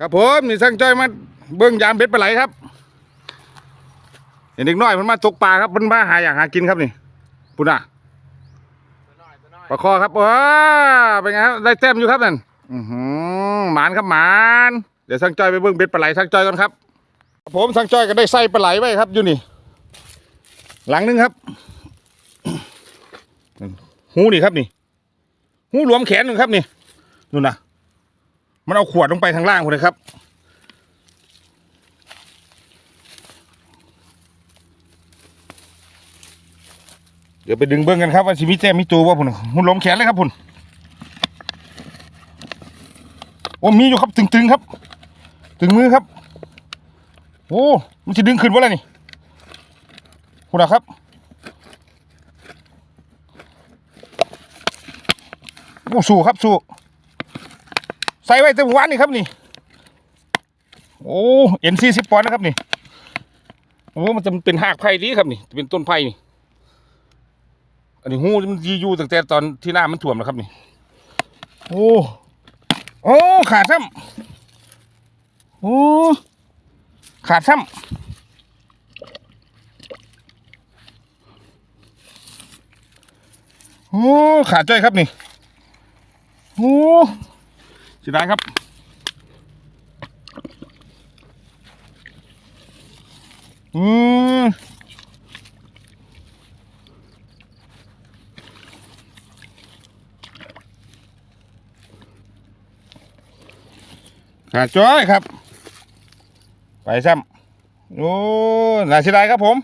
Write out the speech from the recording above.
ครับผมนี่สั่งจ้อยมาเบิ้งยามเบ็ดปลาไหลครับเห็นเด็กน้อยมันมาตกปลาครับมันมาหาอยากหากินครับนี่ปุ่นอะปลาคอครับว้าเป็นไงครับได้แต้มอยู่ครับนั่นอือหือหมานครับหมานเดี๋ยวสั่งจ้อยไปเบิ้งเบ็ดปลาไหลสั่งจ้อยก่อนครับ ผมสั่งจ้อยก็ได้ไส้ปลาไหลไว้ครับอยู่นี่ หลังนึงครับหูนี่ครับนี่หูหลวมแขนหนึ่งครับนี่นู่นนะ มันเอาขวดลงไปทางล่างคนเลยครับ เดี๋ยวไปดึงเบิ้องกันครับว่าชีวิตแจ้มีตัวว่าพุ่นหูหลวมแขนเลยครับพุ่นโอ้มีอยู่ครับตึงๆครับ ตึงมือครับ โอ้มันจะดึงขึ้นวะล่ะนี่คุณนะครับโอ้สู้ครับสู้ ใส่ไว้แต่เมื่อวานนี่ครับนี่ โอ้เอ็นซีสิบปอนด์นะครับนี่ โอ้มันจะเป็นหากไผ่ดีครับนี่ เป็นต้นไผ่นี่ อันนี้หูมันยีอยู่ตั้งแต่ตอนที่หน้ามันท่วมแล้วครับนี่ โอ้ โอ้ ขาดซ้ำโอ้ ขาดซ้ำโอ้ขาดจ้อยครับนี่ โอ้ เสียดายครับ อืมขาดจ้อยครับ ไปซ้ำโอ้น่าเสียดายครับผม